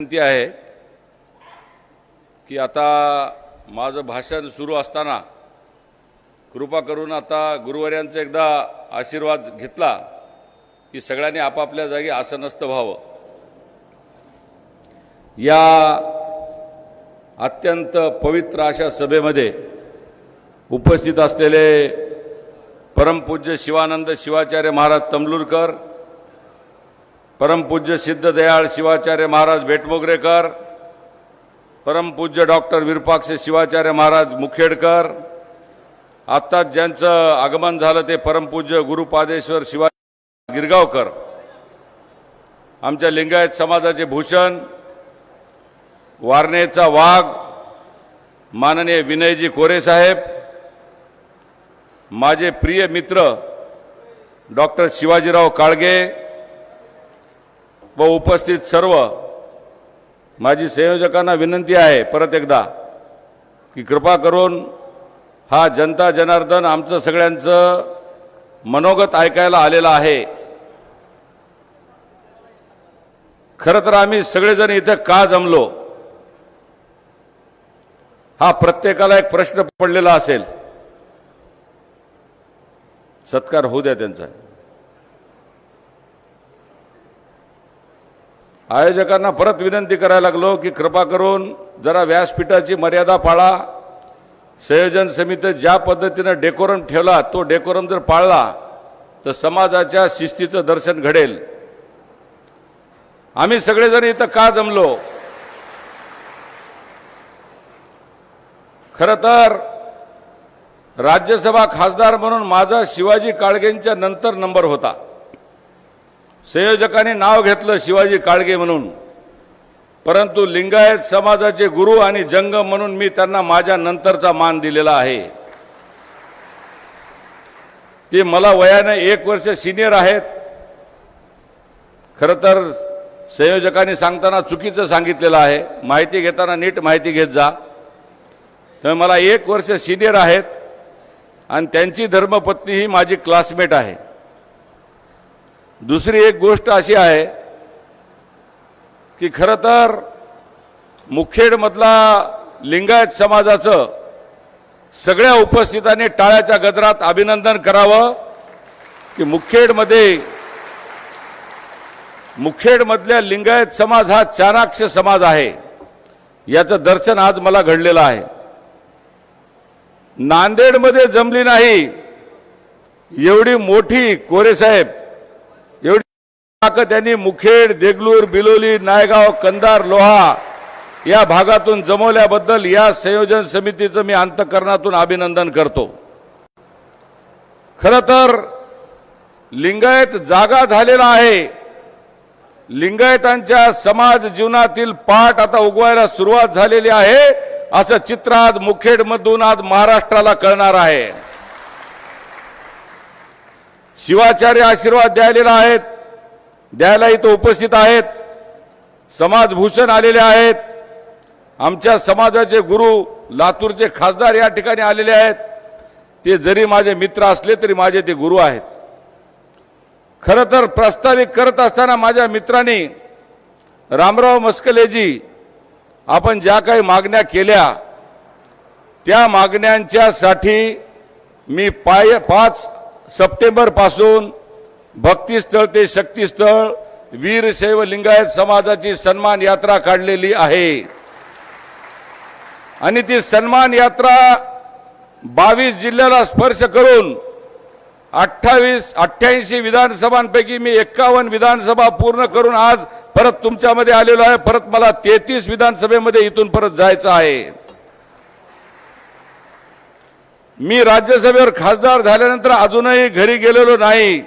विनंती आहे की आता माझं भाषण सुरू असताना कृपा करून आता गुरुवार्यांचा एकदा आशीर्वाद घेतला की सगळ्यांनी आपापल्या जागी आसनस्थ व्हावं. या अत्यंत पवित्र अशा सभेमध्ये उपस्थित असलेले परमपूज्य शिवानंद शिवाचार्य महाराज तमलुरकर परमपूज्य सिद्धदयाळ शिवाचार्य महाराज भेटमोगरेकर परमपूज्य डॉक्टर विरुपाक्ष शिवाचार्य महाराज मुखेडकर आत्ताच ज्यांचं आगमन झालं ते परमपूज्य गुरुपादेश्वर शिवा गिरगावकर आमच्या लिंगायत समाजाचे भूषण वारणेचा वाघ माननीय विनयजी कोरे साहेब माझे प्रिय मित्र डॉक्टर शिवाजीराव काळगे व उपस्थित सर्व माझी संयोजकांना विनंती आहे परत एकदा की कृपा करून हा जनता जनार्दन आमचं सगळ्यांचं मनोगत ऐकायला आलेला आहे. खरं तर आम्ही सगळेजण इथं का जमलो? हा प्रत्येकाला एक प्रश्न पडलेला असेल. सत्कार होऊ द्या त्यांचा. आयोजकांना परत विनंती करायला लागलो की कृपा करून जरा व्यासपीठाची मर्यादा पाळा. संयोजन समिती ज्या पद्धतीनं डेकोरम ठेवला तो डेकोरम जर पाळला तर समाजाच्या शिस्तीचं दर्शन घडेल. आम्ही सगळेजण इथं का जमलो? खरं तर राज्यसभा खासदार म्हणून माझा शिवाजी काळगेंच्या नंतर नंबर होता. संयोजकांनी नाव घेतलं शिवाजी काळगे म्हणून. परंतु लिंगायत समाजाचे गुरु आणि जंगम म्हणून मी त्यांना माझ्या नंतरचा मान दिलेला आहे. ते मला वयाने एक वर्ष सिनियर आहेत. खरं तर संयोजकांनी सांगताना चुकीचं सांगितलेलं आहे. माहिती घेताना नीट माहिती घेत जा. तर मला एक वर्ष सिनियर आहेत आणि त्यांची धर्मपत्नी ही माझी क्लासमेट आहे. दुसरी एक गोष्ट अशी आहे की खरं तर मुखेडमधला लिंगायत समाजाचं सगळ्या उपस्थितांनी टाळ्याच्या गजरात अभिनंदन करावं की मुखेडमध्ये मुखेडमधल्या लिंगायत समाज हा चाणाक्ष समाज आहे. याचं दर्शन आज मला घडलेलं आहे. नांदेडमध्ये जमली नाही एवढी मोठी कोरेसाहेब त्यांनी मुखेड देगलूर बिलोली नायगाव कंदार लोहा या भागातून जमवल्याबद्दल या संयोजन समितीचं मी अंतकरणातून अभिनंदन करतो. खर तर लिंगायत जागा झालेला आहे. लिंगायतांच्या समाज जीवनातील पाठ आता उगवायला सुरुवात झालेली आहे असं चित्र आज मुखेडमधून आज महाराष्ट्राला कळणार आहे. शिवाचार्य आशीर्वाद द्यायलेला आहेत. द्यायला इथं उपस्थित आहेत. समाजभूषण आलेले आहेत. आमच्या समाजाचे गुरु लातूरचे खासदार या ठिकाणी आलेले आहेत. ते जरी माझे मित्र असले तरी माझे ते गुरु आहेत. खरं तर प्रस्तावित करत असताना माझ्या मित्रांनी रामराव मस्कलेजी आपण ज्या काही मागण्या केल्या त्या मागण्यांच्यासाठी मी पाय पाच सप्टेंबरपासून भक्तीस्थळ ते शक्तीस्थळ वीरशैव लिंगायत समाजाची सन्मान यात्रा काढलेली आहे. आणि ती सन्मान यात्रा बावीस जिल्ह्याला स्पर्श करून अठ्ठावीस अठ्ठ्याऐंशी विधानसभांपैकी मी एक्कावन्न विधानसभा पूर्ण करून आज परत तुमच्यामध्ये आलेलो आहे. परत मला तेहतीस विधानसभेमध्ये इथून परत जायचं आहे. मी राज्यसभेवर खासदार झाल्यानंतर अजूनही घरी गेलेलो नाही.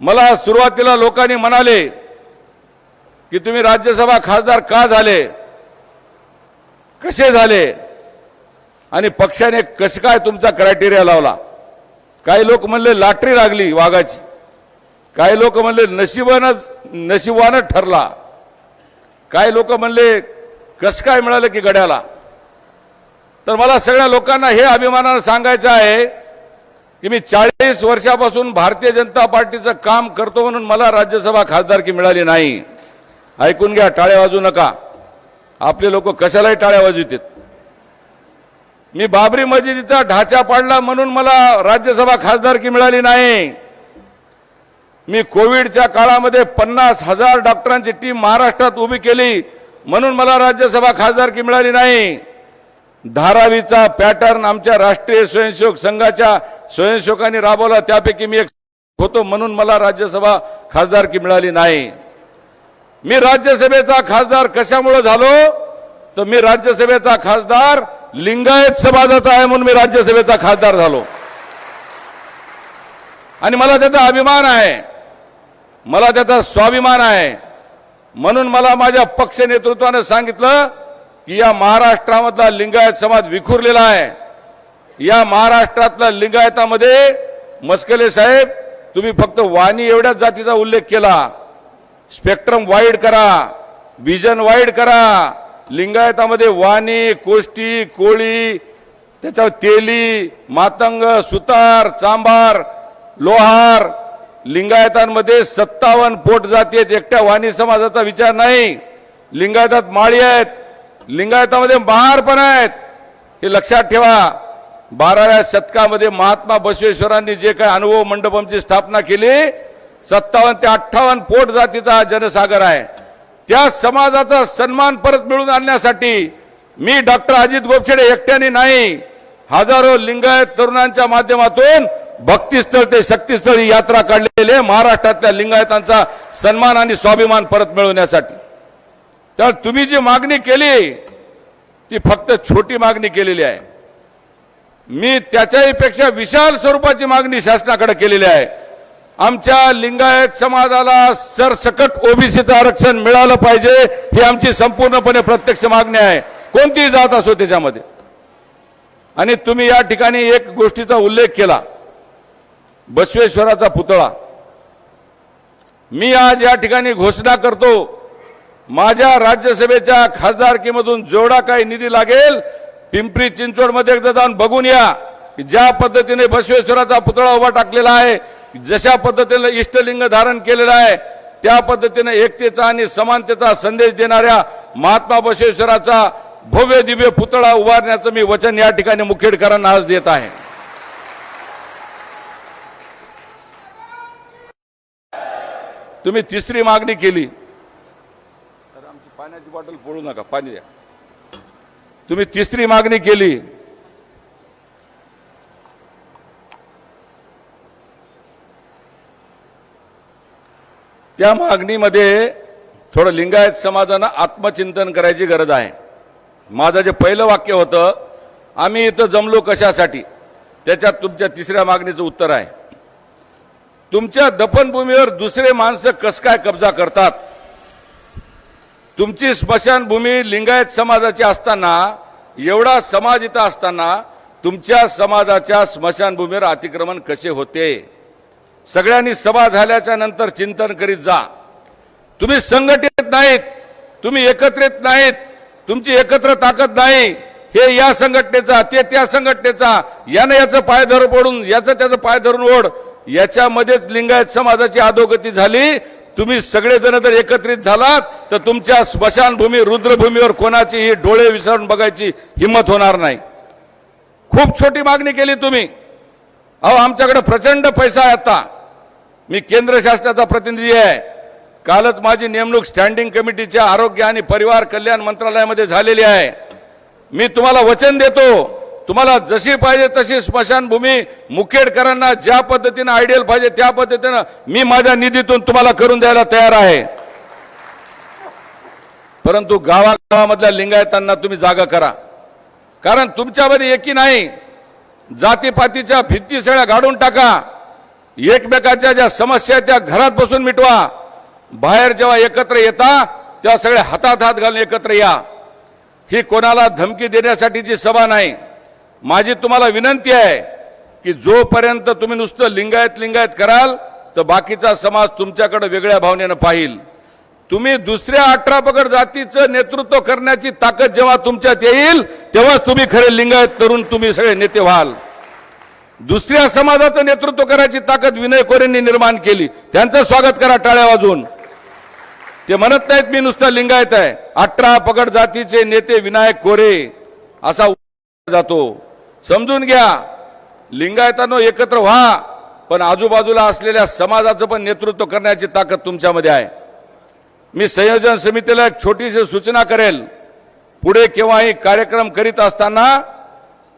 मला सुरुवातीला लोकांनी म्हणाले की तुम्ही राज्यसभा खासदार का झाले? कसे झाले? आणि पक्षाने कसं काय तुमचा क्रायटेरिया लावला? काही लोक म्हणले लाटरी लागली वाघाची. काही लोक म्हणले नशिबानच नशिबानच ठरला. काही लोक म्हणले कस काय मिळालं की गड्याला तर मला सगळ्या लोकांना हे अभिमानानं सांगायचं आहे की मी चाळीस वर्षापासून भारतीय जनता पार्टीचं काम करतो म्हणून मला राज्यसभा खासदारकी मिळाली नाही. ऐकून घ्या टाळ्या वाजू नका. आपले लोक कशालाही टाळ्या वाजवितात मी बाबरी मस्जिदीचा ढाचा पाडला म्हणून मला राज्यसभा खासदारकी मिळाली नाही. मी कोविडच्या काळामध्ये पन्नास हजार डॉक्टरांची टीम महाराष्ट्रात उभी केली म्हणून मला राज्यसभा खासदारकी मिळाली नाही. धारावीचा पॅटर्न आमच्या राष्ट्रीय स्वयंसेवक संघाच्या स्वयंसेवकांनी राबवला. त्यापैकी मी एक होतो म्हणून मला राज्यसभा खासदारकी मिळाली नाही. मी राज्यसभेचा खासदार कशामुळे झालो? तर मी राज्यसभेचा खासदार लिंगायत समाजाचा आहे म्हणून मी राज्यसभेचा खासदार झालो. आणि मला त्याचा अभिमान आहे. मला त्याचा स्वाभिमान आहे. म्हणून मला माझ्या पक्ष नेतृत्वाने सांगितलं की या महाराष्ट्रामधला लिंगायत समाज विखुरलेला आहे. या महाराष्ट्रातल्या लिंगायतामध्ये मस्कले साहेब तुम्ही फक्त वाणी एवढ्याच जातीचा उल्लेख केला. स्पेक्ट्रम वाईड करा विजन वाईड करा. लिंगायतामध्ये वाणी कोष्टी कोळी त्याच्यावर तेली मातंग सुतार चांभार लोहार लिंगायतांमध्ये सत्तावन्न पोट जाती आहेत. एकट्या वाणी समाजाचा विचार नाही. लिंगायतात माळी आहेत. लिंगायतामध्ये बार पण आहेत. हे लक्षात ठेवा. बाराव्या शतकामध्ये महात्मा बसवेश्वरांनी जे काही अनुभव मंडपमची स्थापना केली सत्तावन्न ते अठ्ठावन्न पोट जातीचा जनसागर आहे. त्या समाजाचा सन्मान परत मिळून आणण्यासाठी मी डॉक्टर अजित गोपछेडे एकट्याने नाही हजारो लिंगायत तरुणांच्या माध्यमातून भक्तीस्थळ ते शक्तीस्थळ ही यात्रा काढलेली आहे. महाराष्ट्रातल्या लिंगायतांचा सन्मान आणि स्वाभिमान परत मिळवण्यासाठी. तर तुम्ही जी मागणी केली ती फक्त छोटी मागणी केलेली आहे. मी त्याच्याही पेक्षा विशाल स्वरूपाची मागणी शासनाकडे केलेली आहे. आमच्या लिंगायत समाजाला सरसकट ओबीसीचं आरक्षण मिळालं पाहिजे ही आमची संपूर्णपणे प्रत्यक्ष मागणी आहे. कोणतीही जात असो त्याच्यामध्ये. आणि तुम्ही या ठिकाणी एक गोष्टीचा उल्लेख केला. बसवेश्वराचा पुतळा. मी आज या ठिकाणी घोषणा करतो माझ्या राज्यसभेच्या खासदारकीमधून जेवढा काही निधी लागेल पिंपरी चिंचवडमध्ये एकदा जाऊन बघून या की ज्या पद्धतीने बसवेश्वराचा पुतळा उभा टाकलेला आहे जशा पद्धतीने इष्टलिंग धारण केलेलं आहे त्या पद्धतीने एकतेचा आणि समानतेचा संदेश देणाऱ्या महात्मा बसवेश्वराचा भव्य दिव्य पुतळा उभारण्याचं मी वचन या ठिकाणी मुखेडकरांना आज देत आहे. तुम्ही तिसरी मागणी केली. पाण्याची बॉटल फोडू नका पाणी द्या. तुम्ही तिसरी मागणी केली. त्या मागणीमध्ये थोडं लिंगायत समाजानं आत्मचिंतन करायची गरज आहे. माझं जे पहिलं वाक्य होतं आम्ही इथं जमलो कशासाठी? त्याच्यात तुमच्या तिसऱ्या मागणीचं उत्तर आहे. तुमच्या दफनभूमीवर दुसरे माणसं कस काय कब्जा करतात? तुमची स्मशानभूमी लिंगायत समाजाची असताना एवढा समाज इथं असताना तुमच्या समाजाच्या स्मशानभूमीवर अतिक्रमण कसे होते? सगळ्यांनी सभा झाल्याच्यानंतर चिंतन करीत जा. तुम्ही संघटित नाहीत तुम्ही एकत्रित नाहीत तुमची एकत्र ताकद नाही. हे या संघटनेचा ते त्या संघटनेचा यानं याचं पाय धरून पडून याचं त्याचं पाय धरून ओढ. याच्यामध्येच लिंगायत समाजाची अधोगती झाली. तुम्ही सगळेजण जर एकत्रित झालात तर तुमच्या स्मशानभूमी रुद्रभूमीवर कोणाचीही डोळे विसरून बघायची हिंमत होणार नाही. खूप छोटी मागणी केली तुम्ही. अहो आमच्याकडे प्रचंड पैसा आहे आता. मी केंद्र शासनाचा प्रतिनिधी आहे. कालच माझी नेमणूक स्टँडिंग कमिटीच्या आरोग्य आणि परिवार कल्याण मंत्रालयामध्ये झालेली आहे. मी तुम्हाला वचन देतो. तुम्हाला जशी पाहिजे तशी स्मशानभूमी मुखेडकरांना ज्या पद्धतीनं आयडियल पाहिजे त्या पद्धतीनं मी माझ्या निधीतून तुम्हाला करून द्यायला तयार आहे. परंतु गावागावामधल्या लिंगायतांना तुम्ही जागा करा. कारण तुमच्यामध्ये एकी नाही जातीपातीच्या भित्ती सगळ्या गाडून टाका. एकमेकाच्या ज्या समस्या त्या घरात बसून मिटवा. बाहेर जेव्हा एकत्र येता तेव्हा सगळे हातात हात घालून एकत्र या. ही कोणाला धमकी देण्यासाठीची सभा नाही माझी तुम्हाला विनंती आहे की जोपर्यंत तुम्ही नुसतं लिंगायत लिंगायत कराल तर बाकीचा समाज तुमच्याकडे वेगळ्या भावनेनं पाहिल. तुम्ही दुसऱ्या अठरा पगड जातीचं नेतृत्व करण्याची ताकद जेव्हा तुमच्यात येईल तेव्हाच तुम्ही खरे लिंगायत तरुण तुम्ही सगळे नेते व्हाल. दुसऱ्या समाजाचं नेतृत्व करायची ताकद विनय कोरेंनी निर्माण केली. त्यांचं स्वागत करा टाळ्या वाजून. ते म्हणत नाहीत मी नुसतं लिंगायत आहे. अठरा पगड जातीचे नेते विनायक कोरे असा जातो. समजून घ्या. लिंगायतांनो एकत्र व्हा पण आजूबाजूला असलेल्या समाजाचं पण नेतृत्व करण्याची ताकद तुमच्यामध्ये आहे. मी संयोजन समितीला एक छोटीशी सूचना करेल. पुढे केव्हाही कार्यक्रम करीत असताना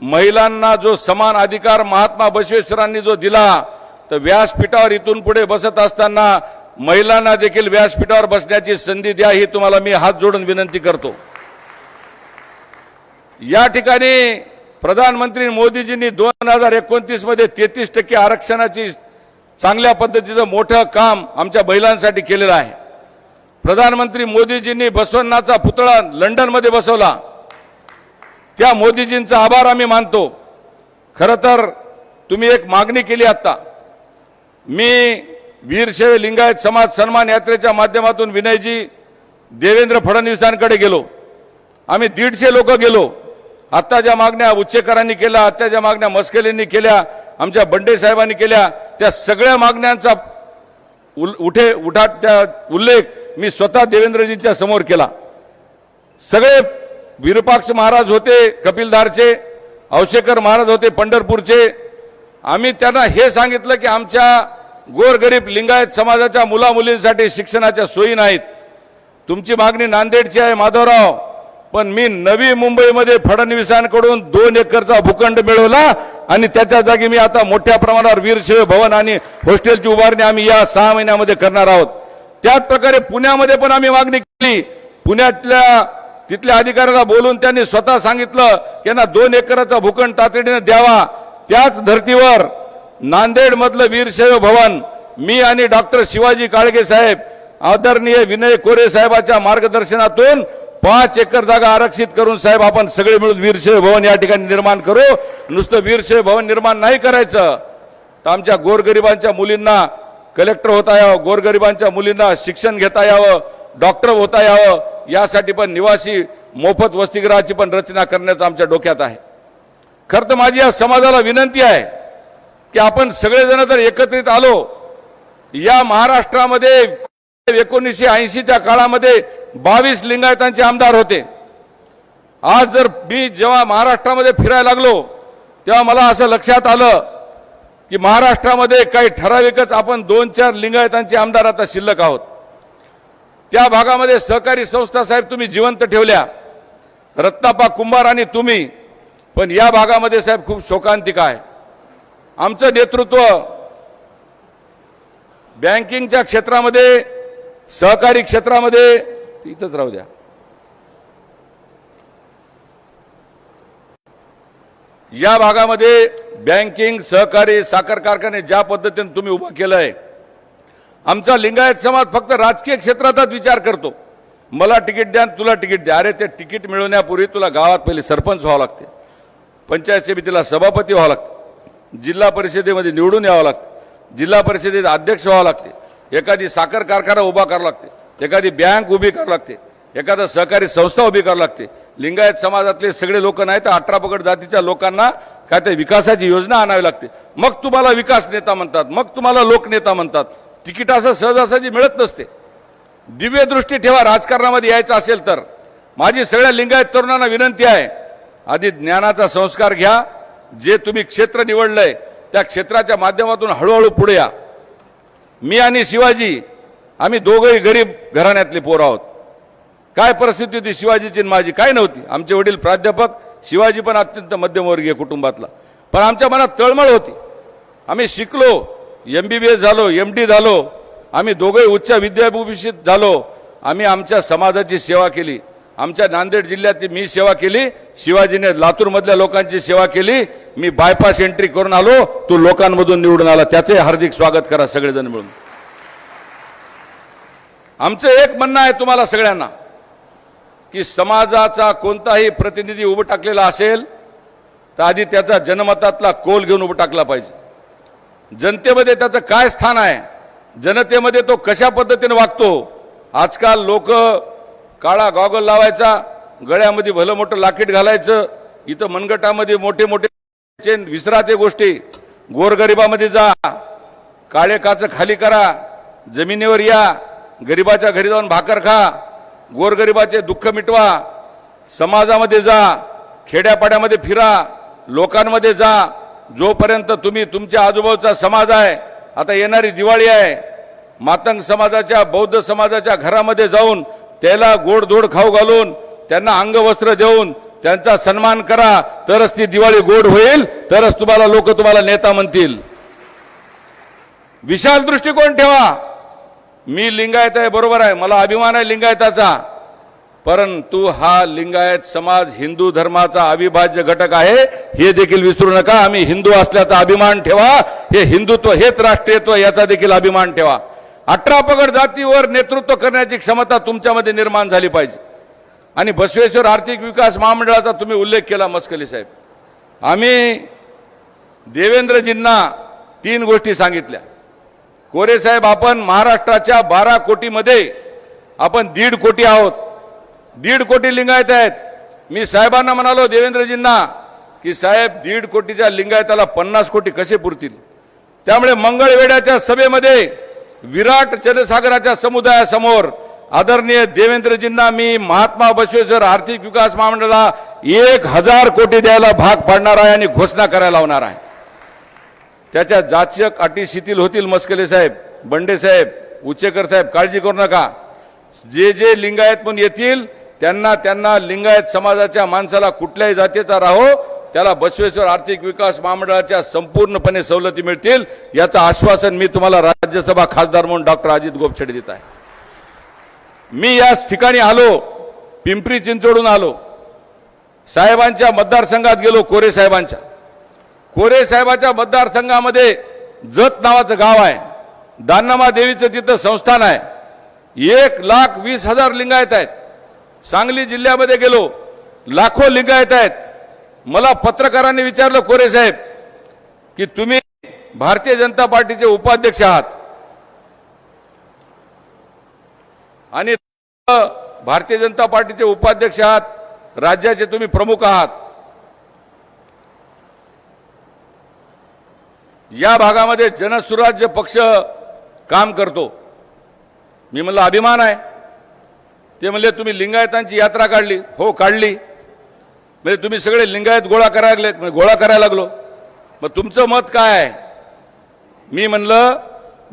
महिलांना जो समान अधिकार महात्मा बसवेश्वरांनी जो दिला तर व्यासपीठावर इथून पुढे बसत असताना महिलांना देखील व्यासपीठावर बसण्याची संधी द्या ही तुम्हाला मी हात जोडून विनंती करतो. या ठिकाणी प्रधानमंत्री मोदीजींनी दोन हजार एकोणतीसमध्ये तेहतीस टक्के आरक्षणाची चांगल्या पद्धतीचं मोठं काम आमच्या बैलांसाठी केलेलं आहे. प्रधानमंत्री मोदीजींनी बसवण्णाचा पुतळा लंडनमध्ये बसवला. त्या मोदीजींचा आभार आम्ही मानतो. खरं तर तुम्ही एक मागणी केली आता मी वीरशैव लिंगायत समाज सन्मान यात्रेच्या माध्यमातून विनयजी देवेंद्र फडणवीसांकडे गेलो. आम्ही दीडशे लोक गेलो. आत्ता ज्या मागण्या उच्चेकरांनी केल्या आत्ता ज्या मागण्या मस्केलींनी केल्या आमच्या बंडे साहेबांनी केल्या त्या सगळ्या मागण्यांचा उल- उठे उठा त्या उल्लेख मी स्वतः देवेंद्रजींच्या समोर केला. सगळे विरुपाक्ष महाराज होते कपिलधारचे औशेकर महाराज होते पंढरपूरचे. आम्ही त्यांना हे सांगितलं की आमच्या गोरगरीब लिंगायत समाजाच्या मुला मुलींसाठी शिक्षणाच्या सोयी नाहीत. तुमची मागणी नांदेडची आहे माधवराव. पण मी नवी मुंबईमध्ये फडणवीसांकडून दोन एकरचा भूखंड मिळवला आणि त्याच्या जागी मी आता मोठ्या प्रमाणावर वीरसेव भवन आणि हॉस्टेलची उभारणी आम्ही या सहा महिन्यामध्ये करणार आहोत. त्याच प्रकारे पुण्यामध्ये पण आम्ही मागणी केली. पुण्यातल्या तिथल्या अधिकाऱ्याला बोलून त्यांनी स्वतः सांगितलं की यांना दोन एकराचा भूखंड तातडीने द्यावा. त्याच धर्तीवर नांदेडमधलं वीरशैव भवन मी आणि डॉक्टर शिवाजी काळगे साहेब आदरणीय विनय कोरे साहेबाच्या मार्गदर्शनातून पाच एकर जागा आरक्षित करून साहेब आपण सगळे मिळून वीरशैव भवन या ठिकाणी निर्माण करू. नुसतं वीरशैव भवन निर्माण नाही करायचं. तर आमच्या गोरगरिबांच्या मुलींना कलेक्टर होता यावं गोरगरिबांच्या मुलींना शिक्षण घेता यावं डॉक्टर होता यावं यासाठी पण निवासी मोफत वसतिगृहाची पण रचना करण्याचं आमच्या डोक्यात आहे. खरं तर माझी या समाजाला विनंती आहे की आपण सगळेजण जर एकत्रित आलो या महाराष्ट्रामध्ये एकोणीसशे ऐंशीच्या काळामध्ये बावीस लिंगायतांचे आमदार होते. आज जर मी जेव्हा महाराष्ट्रामध्ये फिरायला लागलो तेव्हा मला असं लक्षात आलं की महाराष्ट्रामध्ये काही ठराविकच आपण दोन चार लिंगायतांचे आमदार आता शिल्लक आहोत. त्या भागामध्ये सहकारी संस्था साहेब तुम्ही जिवंत ठेवल्या. रत्नापा कुंभार आणि तुम्ही पण या भागामध्ये साहेब खूप शोकांतिक आहे. आमचं नेतृत्व बँकिंगच्या क्षेत्रामध्ये सहकारी क्षेत्रामध्ये इथंच राहू द्या. या भागामध्ये बँकिंग सहकारी साखर कारखाने ज्या पद्धतीने तुम्ही उभं केलंय आमचा लिंगायत समाज फक्त राजकीय क्षेत्रातच विचार करतो. मला तिकीट द्या तुला तिकीट द्या. अरे ते तिकीट मिळवण्यापूर्वी तुला गावात पहिले सरपंच व्हावं लागते. पंचायत समितीला सभापती व्हावं लागतं. जिल्हा परिषदेमध्ये निवडून यावं लागतं. जिल्हा परिषदेत अध्यक्ष व्हावं लागते. एखादी साखर कारखाना उभा करावा लागते एखादी बँक उभी करावी लागते एखादा सहकारी संस्था उभी करावी लागते. लिंगायत समाजातले सगळे लोक नाही तर अठरा पगड जातीच्या लोकांना काय ते विकासाची योजना आणावी लागते. मग तुम्हाला विकास नेता म्हणतात मग तुम्हाला लोकनेता म्हणतात. तिकीट असं सहजासहजी मिळत नसते. दिव्यदृष्टी ठेवा राजकारणामध्ये यायचं असेल तर. माझी सगळ्या लिंगायत तरुणांना विनंती आहे आधी ज्ञानाचा संस्कार घ्या. जे तुम्ही क्षेत्र निवडलंय त्या क्षेत्राच्या माध्यमातून हळूहळू पुढे या. मी आणि शिवाजी आम्ही दोघंही गरीब घराण्यातले पोर आहोत. काय परिस्थिती होती शिवाजीची माझी? काय नव्हती. आमचे वडील प्राध्यापक शिवाजी पण अत्यंत मध्यमवर्गीय कुटुंबातला. पण आमच्या मनात तळमळ होती. आम्ही शिकलो एम बी बी एस झालो एम डी झालो. आम्ही दोघंही उच्च विद्याभूषित झालो. आम्ही आमच्या समाजाची सेवा केली. आमच्या नांदेड जिल्ह्यात मी सेवा केली शिवाजीने लातूरमधल्या लोकांची सेवा केली मी बायपास एंट्री करून आलो तो लोकांमधून निवडून आला. त्याचे हार्दिक स्वागत करा सगळेजण मिळून. आमचं एक म्हणणं आहे तुम्हाला सगळ्यांना की समाजाचा कोणताही प्रतिनिधी उभं टाकलेला असेल तर आधी त्याचा जनमतातला कोल घेऊन उभं टाकला पाहिजे. जनतेमध्ये त्याचं काय स्थान आहे? जनतेमध्ये तो कशा पद्धतीने वागतो? आजकाल लोक काळा गॉगल लावायचा गळ्यामध्ये भलं मोठं लाकीट घालायचं इथं मनगटामध्ये मोठे मोठे चेन विसरा ते गोष्टी. गोरगरिबामध्ये जा काळे काच खाली करा जमिनीवर या गरिबाच्या घरी जाऊन भाकर खा गोरगरिबाचे दुःख मिटवा समाजामध्ये जा खेड्यापाड्यामध्ये फिरा लोकांमध्ये जा जोपर्यंत तुम्ही तुमच्या आजूबाजूचा समाज आहे आता येणारी दिवाळी आहे मातंग समाजाच्या बौद्ध समाजाच्या घरामध्ये जाऊन त्याला गोडधोड खाऊ घालून त्यांना अंगवस्त्र देऊन त्यांचा सन्मान करा तरच ती दिवाळी गोड होईल तरच तुम्हाला लोक तुम्हाला नेता म्हणतील. विशाल दृष्टिकोन ठेवा. मी लिंगायत आहे बरोबर आहे. मला अभिमान आहे लिंगायताचा. परंतु हा लिंगायत समाज हिंदू धर्माचा अविभाज्य घटक आहे हे देखील विसरू नका. आम्ही हिंदू असल्याचा अभिमान ठेवा. हे हिंदुत्व हेच राष्ट्रीयत्व याचा देखील अभिमान ठेवा. अठरा पगड जातीवर नेतृत्व करण्याची क्षमता तुमच्यामध्ये निर्माण झाली पाहिजे. आणि बसवेश्वर आर्थिक विकास महामंडळाचा तुम्ही उल्लेख केला मस्कली साहेब. आम्ही देवेंद्रजींना तीन गोष्टी सांगितल्या. कोरे साहेब आपण महाराष्ट्राच्या बारा कोटीमध्ये आपण दीड कोटी आहोत. दीड कोटी लिंगायत आहेत. मी साहेबांना म्हणालो देवेंद्रजींना की साहेब दीड कोटीच्या लिंगायताला पन्नास कोटी कसे पुरतील? त्यामुळे मंगळवेड्याच्या सभेमध्ये विराट जनसागराच्या समुदायासमोर आदरणीय देवेंद्रजींना मी महात्मा बसवेश्वर आर्थिक विकास महामंडळाला एक हजार कोटी द्यायला भाग पाडणार आहे आणि घोषणा करायला लावणार आहे. त्याच्या जाचक अटी शिथिल होतील मस्कले साहेब बंडे साहेब उच्चेकर साहेब काळजी करू नका. जे जे लिंगायत म्हणून येतील त्यांना त्यांना लिंगायत समाजाच्या माणसाला कुठल्याही जातीचा राहो त्याला बसवेश्वर आर्थिक विकास महामंडळाच्या संपूर्णपणे सवलती मिळतील याचं आश्वासन मी तुम्हाला राज्यसभा खासदार म्हणून डॉक्टर अजित गोपछडे देत आहे. मी याच ठिकाणी आलो पिंपरी चिंचवडून आलो. साहेबांच्या मतदारसंघात गेलो कोरे साहेबांच्या. कोरे साहेबाच्या मतदारसंघामध्ये जत नावाचं गाव आहे. दानमा देवीचं तिथं संस्थान आहे. एक लाख वीस हजार लिंगायत आहेत. सांगली जिल्ह्यामध्ये गेलो लाखो लिंगायत आहेत. मला पत्रकारांनी विचारलं कोरे साहेब की तुम्ही भारतीय जनता पार्टीचे उपाध्यक्ष आहात. आणि भारतीय जनता पार्टीचे उपाध्यक्ष आहात राज्याचे तुम्ही प्रमुख आहात. या भागामध्ये जनसुराज्य पक्ष काम करतो. मी म्हणलं अभिमान आहे. ते म्हणले तुम्ही लिंगायतांची यात्रा काढली. हो काढली. म्हणजे तुम्ही सगळे लिंगायत गोळा करायला लागले म्हणजे गोळा करायला लागलो. मग तुमचं मत काय आहे? मी म्हणलं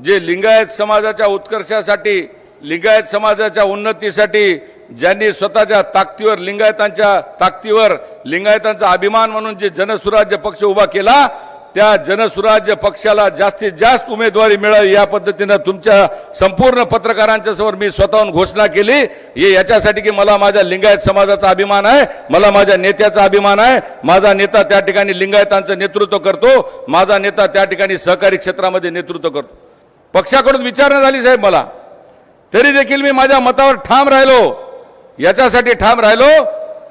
जे लिंगायत समाजाच्या उत्कर्षासाठी लिंगायत समाजाच्या उन्नतीसाठी ज्यांनी स्वतःच्या ताकदीवर लिंगायतांच्या ताकदीवर लिंगायतांचा अभिमान म्हणून जे जनसुराज्य पक्ष उभा केला त्या जनसुराज्य पक्षाला जास्तीत जास्त उमेदवारी मिळावी या पद्धतीनं तुमच्या संपूर्ण पत्रकारांच्या समोर मी स्वतःहून घोषणा केली. हे याच्यासाठी की मला माझ्या लिंगायत समाजाचा अभिमान आहे मला माझ्या नेत्याचा अभिमान आहे माझा नेता त्या ठिकाणी लिंगायतांचं नेतृत्व करतो माझा नेता त्या ठिकाणी सहकारी क्षेत्रामध्ये नेतृत्व करतो. पक्षाकडून विचारणा झाली साहेब मला. तरी देखील मी माझ्या मतावर ठाम राहिलो. याच्यासाठी ठाम राहिलो.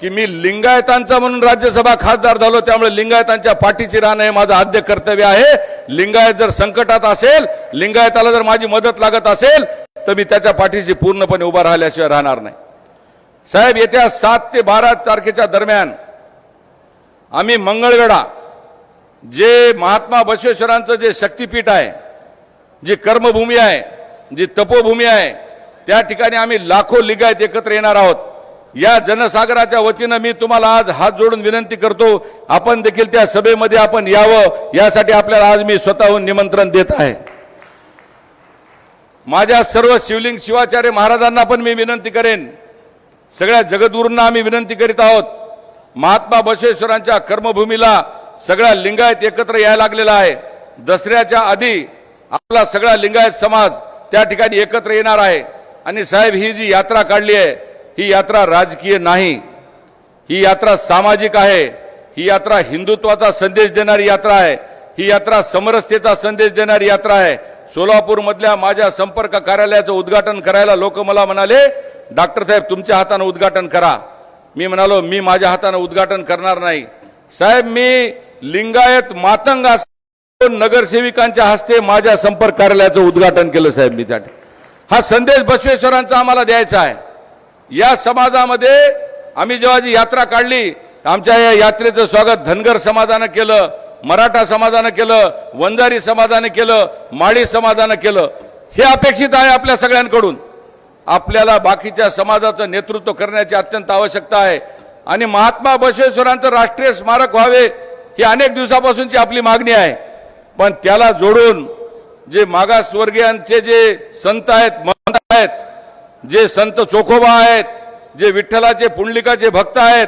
की मी लिंगायतांचा म्हणून राज्यसभा खासदार झालो त्यामुळे लिंगायतांच्या पाठीची राहणं हे माझं आद्य कर्तव्य आहे. लिंगायत जर संकटात असेल लिंगायताला जर माझी मदत लागत असेल तर मी त्याच्या पाठीशी पूर्णपणे उभा राहिल्याशिवाय राहणार नाही. साहेब येत्या सात ते बारा तारखेच्या दरम्यान आम्ही मंगळवेढा जे महात्मा बसवेश्वरांचं जे शक्तीपीठ आहे जी कर्मभूमी आहे जी तपोभूमी आहे त्या ठिकाणी आम्ही लाखो लिंगायत एकत्र येणार आहोत. या जनसागराच्या वतीनं मी तुम्हाला आज हात जोडून विनंती करतो आपण देखील त्या सभेमध्ये आपण यावं यासाठी आपल्याला आज मी स्वतःहून निमंत्रण देत आहे. माझ्या सर्व शिवलिंग शिवाचार्य महाराजांना पण मी विनंती करेन सगळ्या जगद्गुरूंना आम्ही विनंती करीत आहोत महात्मा बसवेश्वरांच्या कर्मभूमीला सगळ्या लिंगायत एकत्र यायला लागलेला आहे. दसऱ्याच्या आधी आपला सगळा लिंगायत समाज त्या ठिकाणी एकत्र येणार आहे. आणि साहेब ही जी यात्रा काढली आहे ही यात्रा राजकीय नाही. ही यात्रा सामाजिक आहे. ही यात्रा हिंदुत्वाचा संदेश देणारी यात्रा आहे. ही यात्रा समरसतेचा संदेश देणारी यात्रा आहे. सोलापूरमधल्या माझ्या संपर्क कार्यालयाचं उद्घाटन करायला लोक मला म्हणाले डॉक्टर साहेब तुमच्या हातानं उद्घाटन करा. मी म्हणालो मी माझ्या हातानं उद्घाटन करणार नाही. साहेब मी लिंगायत मातंग नगरसेविकांच्या हस्ते माझ्या संपर्क कार्यालयाचं उद्घाटन केलं साहेब मी त्या हा संदेश बसवेश्वरांचा आम्हाला द्यायचा आहे. या समाजामध्ये आम्ही जेव्हा जी यात्रा काढली आमच्या या यात्रेचं स्वागत धनगर समाजानं केलं मराठा समाजानं केलं वंजारी समाजानं केलं माळी समाजानं केलं हे अपेक्षित आहे आपल्या सगळ्यांकडून. आपल्याला बाकीच्या समाजाचं नेतृत्व करण्याची अत्यंत आवश्यकता आहे. आणि महात्मा बसवेश्वरांचं राष्ट्रीय स्मारक व्हावे ही अनेक दिवसापासूनची आपली मागणी आहे. पण त्याला जोडून जे मागासवर्गीयांचे जे संत आहेत महंत आहेत जे संत चोखोबा आहेत जे विठ्ठलाचे पुंडलिकाचे भक्त आहेत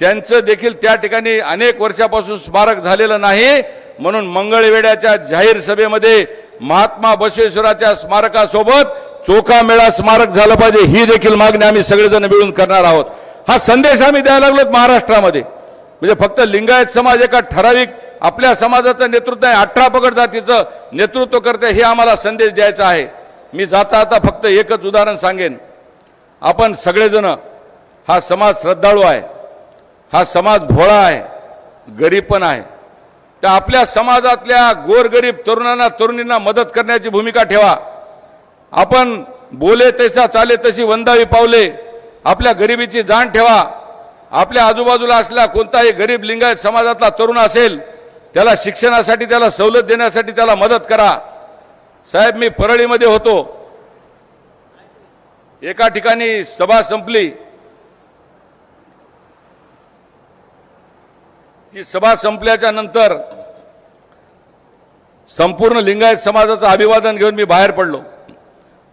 त्यांचं देखील त्या ठिकाणी अनेक वर्षापासून स्मारक झालेलं नाही. म्हणून मंगळवेड्याच्या जाहीर सभेमध्ये महात्मा बसवेश्वराच्या स्मारकासोबत चोखा मेळा स्मारक झालं पाहिजे ही देखील मागणी आम्ही सगळेजण मिळून करणार आहोत. हा संदेश आम्ही द्यायला लागलो महाराष्ट्रामध्ये. म्हणजे फक्त लिंगायत समाज एका ठराविक आपल्या समाजाचं नेतृत्व आहे अठरा पगड जातीचं नेतृत्व करते हे आम्हाला संदेश द्यायचा आहे. मी जाता आता फक्त एकच उदाहरण सांगेन. आपण सगळेजण हा समाज श्रद्धाळू आहे हा समाज भोळा आहे गरीब पण आहे. तर आपल्या समाजातल्या गोरगरीब तरुणांना तरुणींना मदत करण्याची भूमिका ठेवा. आपण बोले तैसा चाले तशी वंदावी पावले आपल्या गरिबीची जाण ठेवा. आपल्या आजूबाजूला असला कोणताही गरीब लिंगायत समाजातला तरुण असेल त्याला शिक्षणासाठी त्याला सवलत देण्यासाठी त्याला मदत करा. साहेब मी परळीमध्ये होतो. एका ठिकाणी सभा संपली. ती सभा संपल्याच्या नंतर संपूर्ण लिंगायत समाजाचं अभिवादन घेऊन मी बाहेर पडलो.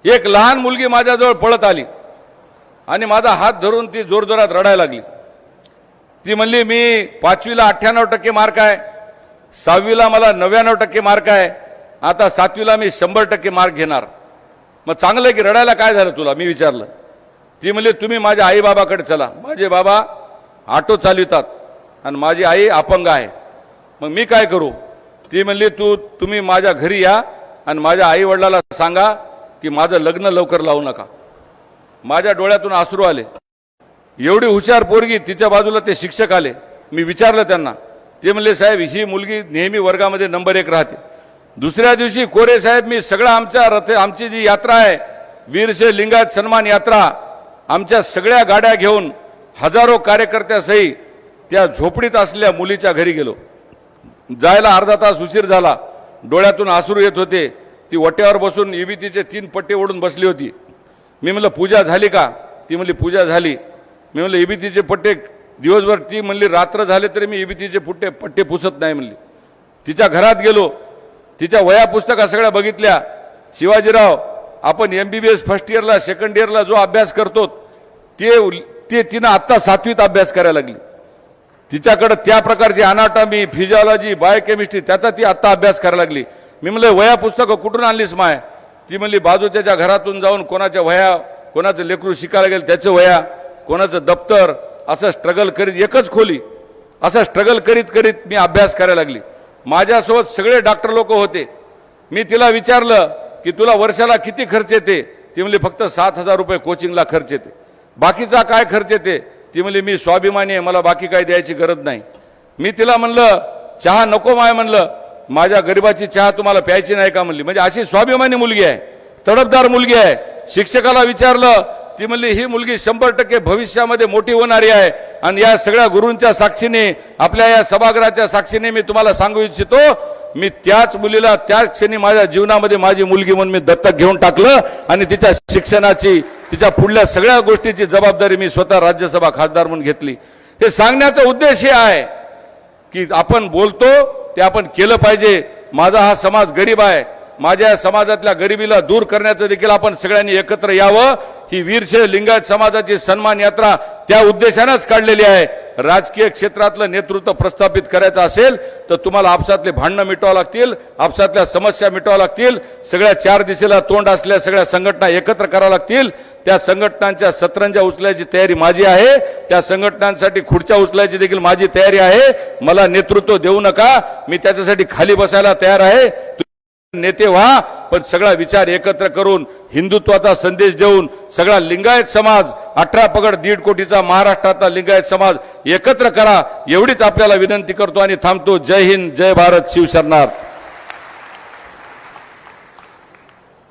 एक लहान मुलगी माझ्याजवळ पळत आली आणि माझा हात धरून ती जोरजोरात रडायला लागली. ती म्हणली मी पाचवीला अठ्ठ्याण्णव टक्के मार्क आहे. सहावीला मला नव्याण्णव टक्के मार्क आहे. आता सातवीला मी शंभर टक्के मार्क घेणार. मग चांगलं आहे की रडायला काय झालं तुला? मी विचारलं. ती म्हणली तुम्ही माझ्या आईबाबाकडे चला. माझे बाबा ऑटो चालवितात आणि माझी आई अपंग आहे. मग मी काय करू? ती म्हणली तू तुम्ही माझ्या घरी या आणि माझ्या आई वडिलाला सांगा की माझं लग्न लवकर लावू नका. माझ्या डोळ्यातून आसरू आले. एवढी हुशार पोरगी तिच्या बाजूला ते शिक्षक आले. मी विचारलं त्यांना. ते म्हणले साहेब ही मुलगी नेहमी वर्गामध्ये नंबर एक राहते. दुसऱ्या दिवशी कोरे साहेब मी सगळं आमच्या रथ आमची जी यात्रा आहे वीरशे लिंगायत सन्मान यात्रा आमच्या सगळ्या गाड्या घेऊन हजारो कार्यकर्त्यासही त्या झोपडीत असलेल्या मुलीच्या घरी गेलो. जायला अर्धा तास उशीर झाला. डोळ्यातून आसरू येत होते. ती वट्यावर बसून इबितीचे तीन पट्टे ओढून बसली होती. मी म्हणलं पूजा झाली का? ती म्हणली पूजा झाली. मी म्हणलं इबितीचे पट्टे दिवसभर ती म्हणली रात्र झाले तरी मी इबितीचे पुट्टे पट्टे पुसत नाही म्हणली. तिच्या घरात गेलो. तिच्या वया पुस्तका सगळ्या बघितल्या. शिवाजीराव आपण M B B S first इयरला सेकंड इयरला जो अभ्यास करतो ते ते तिनं आत्ता सातवीत अभ्यास करायला लागली. तिच्याकडं त्या प्रकारची अनाटॉमी फिजिओलॉजी बायोकेमिस्ट्री त्याचा ती आत्ता अभ्यास करायला लागली. मी म्हणलं वया पुस्तकं कुठून आणलीस माय? ती म्हणली बाजूच्या घरातून जाऊन कोणाच्या वया कोणाचं लेकरू शिकायला गेलं त्याचं वया कोणाचं दप्तर असं स्ट्रगल करीत एकच खोली. असं स्ट्रगल करीत करीत मी अभ्यास करायला लागली. माझ्यासोबत सगळे डॉक्टर लोक होते. मी तिला विचारलं की तुला वर्षाला किती खर्च येते? ती म्हणली फक्त सात हजार रुपये कोचिंगला खर्च येते. बाकीचा काय खर्च येते? ती म्हणली मी स्वाभिमानी आहे मला बाकी काय द्यायची गरज नाही. मी तिला म्हणलं चहा नको माय म्हणलं. माझ्या गरिबाची चहा तुम्हाला प्यायची नाही का म्हणली? म्हणजे अशी स्वाभिमानी मुलगी आहे तडफदार मुलगी आहे. शिक्षकाला विचारलं ती म्हणली ही मुलगी शंभर टक्के भविष्यामध्ये मोठी होणारी आहे आणि या सगळ्या गुरूंच्या साक्षीने आपल्या या सभागृहाच्या साक्षीने मी तुम्हाला सांगू इच्छितो मी त्याच मुलीला त्याच क्षणी माझ्या जीवनामध्ये माझी मुलगी म्हणून मी दत्तक घेऊन टाकलं आणि तिच्या शिक्षणाची तिच्या पुढल्या सगळ्या गोष्टीची जबाबदारी मी स्वतः राज्यसभा खासदार म्हणून घेतली. हे सांगण्याचा उद्देश हे आहे की आपण बोलतो ते आपण केलं पाहिजे. माझा हा समाज गरीब आहे. माझ्या समाजातल्या गरिबीला दूर करण्याचं देखील आपण सगळ्यांनी एकत्र यावं. ही वीरशैव लिंगायत समाजाची सन्मान यात्रा त्या उद्देशानंच काढलेली आहे. राजकीय क्षेत्रातलं नेतृत्व प्रस्थापित करायचं असेल तर तुम्हाला आपसातले भांडणं मिटवावं लागतील आपसातल्या समस्या मिटवावं लागतील सगळ्या चार दिशेला तोंड असलेल्या सगळ्या संघटना एकत्र कराव्या लागतील. त्या संघटनांच्या सतरंजा उचलायची तयारी माझी आहे. त्या संघटनांसाठी खुर्च्या उचलायची देखील माझी तयारी आहे. मला नेतृत्व देऊ नका. मी त्याच्यासाठी खाली बसायला तयार आहे. नेते व्हा पण सगळा विचार एकत्र करून हिंदुत्वाचा संदेश देऊन सगळा लिंगायत समाज अठरा पगड दीड कोटीचा महाराष्ट्रातला लिंगायत समाज एकत्र करा एवढीच आपल्याला विनंती करतो आणि थांबतो. जय हिंद जय भारत शिवशरणार